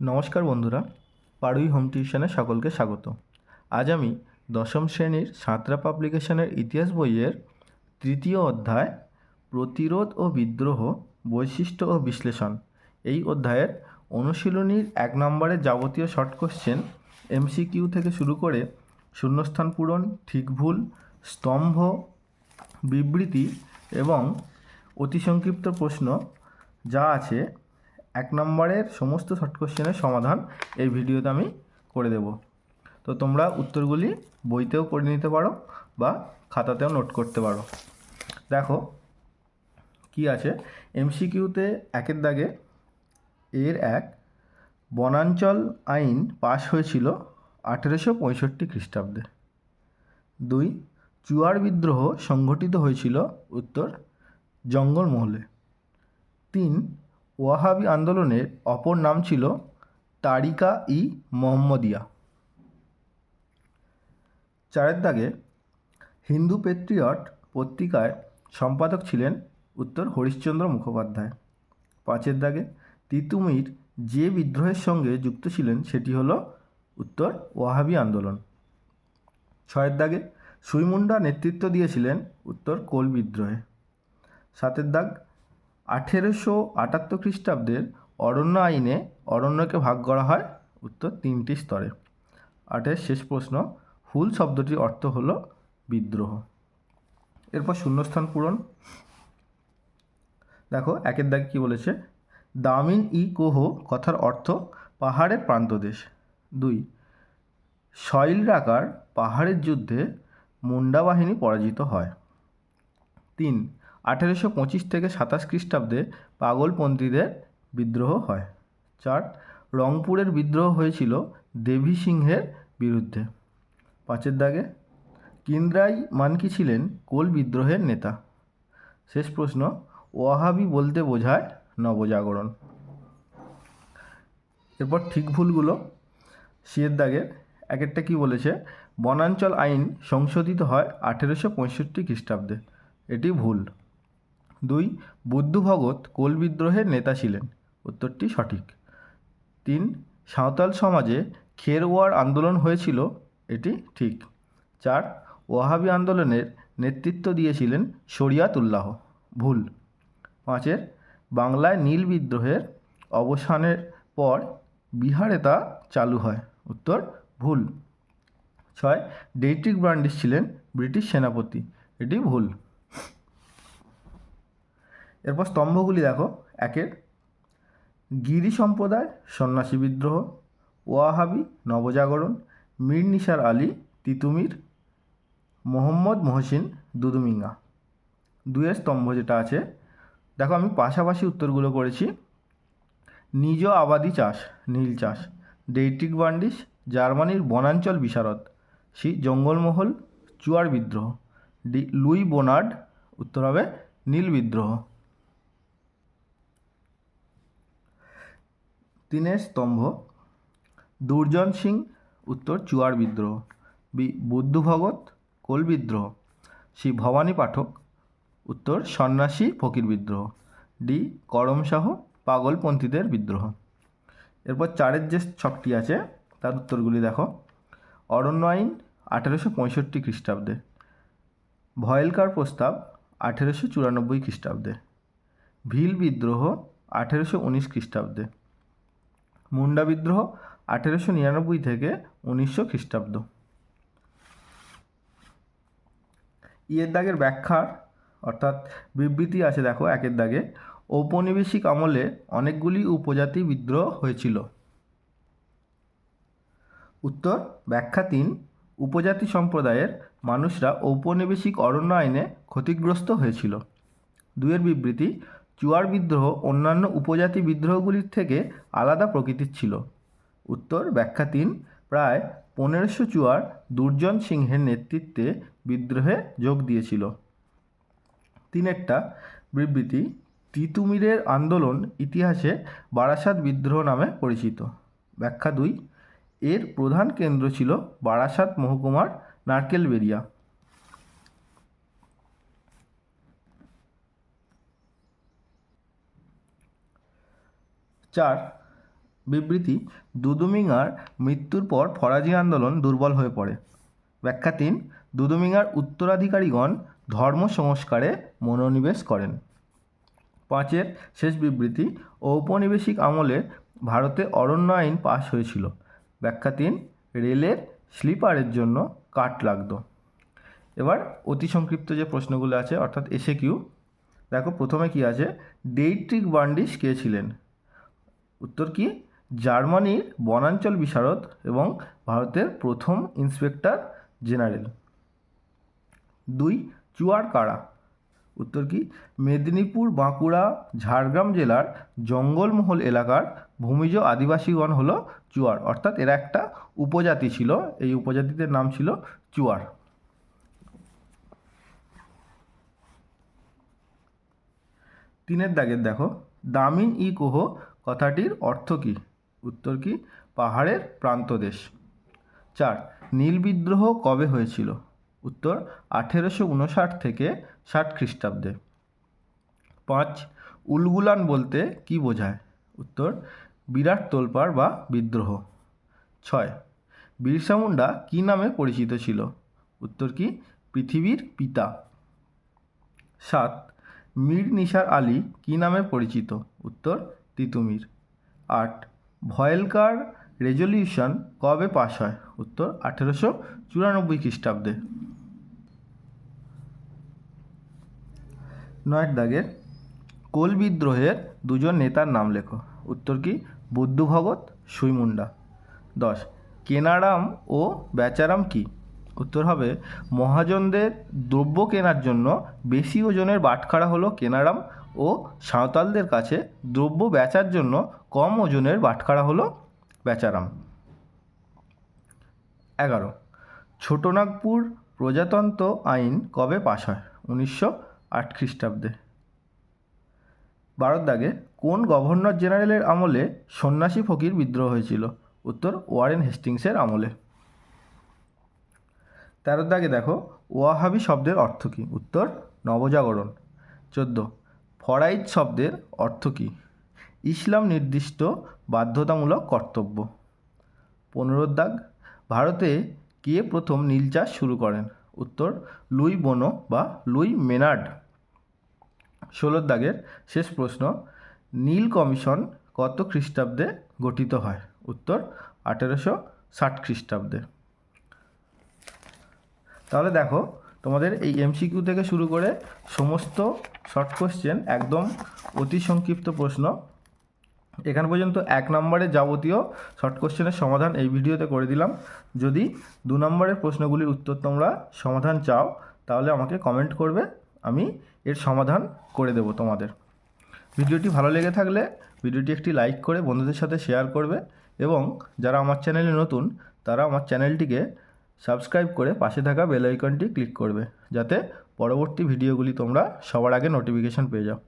নমস্কার বন্ধুরা পাড়ুই হোম টিউশনে সকলকে স্বাগত। আজ আমি দশম শ্রেণির সাঁতরা পাবলিকেশনের ইতিহাস বইয়ের তৃতীয় অধ্যায়, প্রতিরোধ ও বিদ্রোহ, বৈশিষ্ট্য ও বিশ্লেষণ এই অধ্যায়ের অনুশীলনীর এক নম্বরের যাবতীয় শর্ট কোশ্চেন এমসিকিউ থেকে শুরু করে শূন্যস্থান পূরণ, ঠিক ভুল, স্তম্ভ, বিবৃতি এবং অতি সংক্ষিপ্ত প্রশ্ন যা আছে এক নম্বরের সমস্ত শর্ট কোশ্চেনের সমাধান এই ভিডিওতে আমি করে দেব। তো তোমরা উত্তরগুলি বইতেও করে নিতে পারো বা খাতাতেও নোট করতে পারো। দেখো, কি আছে? এমসিকিউতে একের দাগে এর এক, বনাঞ্চল আইন পাশ হয়েছিল আঠেরোশো পঁয়ষট্টি খ্রিস্টাব্দে। দুই, চুয়ার বিদ্রোহ সংঘটিত হয়েছিল উত্তর জঙ্গলমহলে। তিন ওয়াহাবি আন্দোলনের অপর নাম ছিল তারিকা ই মোহাম্মদিয়া। চারের দাগে হিন্দু পেট্রিয়ট পত্রিকায় সম্পাদক ছিলেন উত্তর হরিশ্চন্দ্র মুখোপাধ্যায়। পাঁচের দাগে তিতুমির যে বিদ্রোহের সঙ্গে যুক্ত ছিলেন সেটি হল উত্তর ওয়াহাবি আন্দোলন। ছয়ের দাগে সুইমুন্ডা নেতৃত্ব দিয়েছিলেন উত্তর কোল বিদ্রোহে। সাতের দাগ আঠেরোশো আটাত্তর খ্রিস্টাব্দের অরণ্য আইনে অরণ্যকে ভাগ করা হয় উত্তর তিনটি স্তরে। আটের শেষ প্রশ্ন, হুল শব্দটির অর্থ হলো বিদ্রোহ। এরপর শূন্যস্থান পূরণ। দেখো, একের দাগে কী বলেছে? দামিন ই কোহ কথার অর্থ পাহাড়ের প্রান্তদেশ। দুই শৈল রাকার পাহাড়ের যুদ্ধে মুন্ডা বাহিনী পরাজিত হয়। তিন আঠেরোশো পঁচিশ থেকে সাতাশ খ্রিস্টাব্দে পাগলপন্থীদের বিদ্রোহ হয়। চার, রংপুরের বিদ্রোহ হয়েছিল দেবী সিংহের বিরুদ্ধে। পাঁচের দাগে, কিন্দ্রাই মানকি ছিলেন কোল বিদ্রোহের নেতা। শেষ প্রশ্ন, ওয়াহাবি বলতে বোঝায় নবজাগরণ। এরপর ঠিক ভুলগুলো। সিয়ের দাগের এক একটা কী বলেছে? বনাঞ্চল আইন সংশোধিত হয় আঠেরোশো পঁয়ষট্টি খ্রিস্টাব্দে। এটি ভুল। দুই, বুদ্ধ ভগত কোল বিদ্রোহের নেতা ছিলেন। উত্তরটি সঠিক। তিন, সাঁওতাল সমাজে খেরওয়ার আন্দোলন হয়েছিল, এটি ঠিক। চার, ওয়াহাবি আন্দোলনের নেতৃত্ব দিয়েছিলেন শরিয়াতুল্লাহ। ভুল। পাঁচের, বাংলায় নীল বিদ্রোহের অবসানের পর বিহারে তা চালু হয়। উত্তর, ভুল। ছয়, ডেইট্রিক ব্রান্ডিস ছিলেন ব্রিটিশ সেনাপতি। এটি ভুল। এরপর স্তম্ভগুলি দেখো, একের। গিরি সম্প্রদায়, সন্ন্যাসী বিদ্রোহ, ওয়াহাবি, নবজাগরণ মীর নিসার আলী, তিতুমির, মোহাম্মদ মহসিন, দুদুমিঙ্গা। দুয়ের স্তম্ভ যেটা আছে, দেখো আমি পাশাপাশি উত্তরগুলো করেছি। নিজ আবাদি চাষ, নীল চাষ ডেইট্রিক বান্ডিস জার্মানির বনাঞ্চল বিশারদ, সি জঙ্গলমহল, চুয়ার বিদ্রোহ, ডি লুই বোনার্ড, উত্তর হবে নীল বিদ্রোহ। তিনের স্তম্ভ। দুর্জন সিং, উত্তর চুয়ার বিদ্রোহ। বি, বুদ্ধ ভগত, কোল বিদ্রোহ। সি, ভবানী পাঠক, উত্তর সন্ন্যাসী ফকির বিদ্রোহ। ডি, করম শাহ, পাগলপন্থীদের বিদ্রোহ। এরপর চারের যে ছকটি আছে, তার উত্তরগুলি দেখো। অরণ্য আইন আঠেরোশো পঁয়ষট্টি খ্রিস্টাব্দে। ভয়েলকার প্রস্তাব, আঠেরোশো চুরানব্বই খ্রিস্টাব্দে। ভিল বিদ্রোহ, আঠেরোশো উনিশ খ্রিস্টাব্দে। মুন্ডা বিদ্রোহ আঠেরোশো নিরানব্বই থেকে উনিশশো খ্রিস্টাব্দ। ইয়ের দাগের ব্যাখ্যার অর্থাৎ বিবৃতি আছে দেখো একের দাগে। ঔপনিবেশিক আমলে অনেকগুলি উপজাতি বিদ্রোহ হয়েছিল। উত্তর, ব্যাখ্যা তিন, উপজাতি সম্প্রদায়ের মানুষরা ঔপনিবেশিক অরণ্য আইনে ক্ষতিগ্রস্ত হয়েছিল। দুয়ের বিবৃতি চুয়ার বিদ্রোহ অন্যান্য উপজাতি বিদ্রোহগুলির থেকে আলাদা প্রকৃতির ছিল। উত্তর, ব্যাখ্যা তিন, প্রায় পনেরোশো চুয়ার দুর্জন সিংহের নেতৃত্বে বিদ্রোহে যোগ দিয়েছিল। তিনেরটা বিবৃতি, তিতুমিরের আন্দোলন ইতিহাসে বারাসাত বিদ্রোহ নামে পরিচিত। ব্যাখ্যা দুই, এর প্রধান কেন্দ্র ছিল বারাসাত মহকুমার নারকেলবেরিয়া চার বিবৃতি, দুদুমিঙার মৃত্যুর পর ফরাজি আন্দোলন দুর্বল হয়ে পড়ে। ব্যাখ্যা তিন, দুদুমিঙার উত্তরাধিকারীগণ ধর্ম সংস্কারে মনোনিবেশ করেন। পাঁচের শেষ বিবৃতি, ঔপনিবেশিক আমলে ভারতে অরণ্য আইন পাশ হয়েছিল। ব্যাখ্যা তিন, রেলের স্লিপারের জন্য কাট লাগতো। এবার অতি সংক্ষিপ্ত যে প্রশ্নগুলো আছে, অর্থাৎ এসে কিউ, দেখো প্রথমে কি আছে? ডেইট্রিক বান্ডিস কে ছিলেন? উত্তর কি? জার্মানির বনাঞ্চল বিশারদ এবং ভারতের প্রথম ইন্সপেক্টর জেনারেল। দুই, চুয়ার কারা? উত্তর কি? মেদিনীপুর, বাঁকুড়া, ঝাড়গ্রাম জেলার জঙ্গলমহল এলাকার ভূমিজ আদিবাসীগণ হলো চুয়ার। অর্থাৎ এরা একটা উপজাতি ছিল, এই উপজাতিদের নাম ছিল চুয়ার। তিনের দাগের দেখো। দামিন ই কোহ কথাটির অর্থ কী? উত্তর কি? পাহাড়ের প্রান্তদেশ। চার, নীল বিদ্রোহ কবে হয়েছিল? উত্তর, আঠেরোশো উনষাট থেকে ষাট খ্রিস্টাব্দে। পাঁচ, উলগুলান বলতে কি বোঝায়? উত্তর, বিরাট তোলপাড় বা বিদ্রোহ। ছয়, বিরসা মুন্ডা কী নামে পরিচিত ছিল? উত্তর কি? পৃথিবীর পিতা। সাত, মীর নিসার আলী কী নামে পরিচিত? উত্তর তিতুমির আট, ভয়েলকার রেজলিউশন কবে পাশ হয়? উত্তর, আঠেরোশো চুরানব্বই খ্রিস্টাব্দে। নয়ের দাগের কোল বিদ্রোহের দুজন নেতার নাম লেখো। উত্তর কি? বুদ্ধ ভগত সুইমুন্ডা দশ, কেনারাম ও বেচারাম কি? উত্তর হবে, মহাজনদের দ্রব্য কেনার জন্য বেশি ওজনের বাটখারা হলো কেনারাম ও সাঁওতালদের কাছে দ্রব্য বেচার জন্য কম ওজনের বাটখারা হলো বেচারাম। এগারো। ছোটনাগপুর প্রজাতন্ত্র আইন কবে পাশ হয়? উনিশশো আট খ্রিস্টাব্দে। বারোর দাগে কোন গভর্নর জেনারেলের আমলে সন্ন্যাসী ফকির বিদ্রোহ হয়েছিল? উত্তর ওয়ারেন হেস্টিংসের আমলে। তেরোর দাগে দেখো, ওয়াহাবি শব্দের অর্থ কী? উত্তর নবজাগরণ। চোদ্দ। ফরাইজ শব্দের অর্থ কী? ইসলাম নির্দিষ্ট বাধ্যতামূলক কর্তব্য। পনেরোর দাগ, ভারতে কে প্রথম নীল চাষ শুরু করেন? উত্তর, লুই বোনো বা লুই মেনার্ড। ষোলোর দাগের শেষ প্রশ্ন, নীল কমিশন কত খ্রিস্টাব্দে গঠিত হয়? উত্তর, আঠেরোশো ষাট খ্রিস্টাব্দে। তাহলে দেখো তোমাদের এই এমসিকিউ থেকে শুরু করে সমস্ত শর্ট কোশ্চেন একদম অতি সংক্ষিপ্ত প্রশ্ন। এখান পর্যন্ত এক নম্বরের যাবতীয় শর্ট কোশ্চেনের সমাধান এই ভিডিওতে করে দিলাম। যদি দু নম্বরের প্রশ্নগুলির উত্তর তোমরা সমাধান চাও, তাহলে আমাকে কমেন্ট করবে, আমি এর সমাধান করে দেব তোমাদের। ভিডিওটি ভালো লেগে থাকলে ভিডিওটি একটি লাইক করে বন্ধুদের সাথে শেয়ার করবে এবং যারা আমার চ্যানেলে নতুন, তারা আমার চ্যানেলটিকে সাবস্ক্রাইব করে পাশে থাকা বেল আইকনটি ক্লিক করবে, যাতে পরবর্তী ভিডিওগুলি তোমরা সবার আগে নোটিফিকেশান পেয়ে যাও।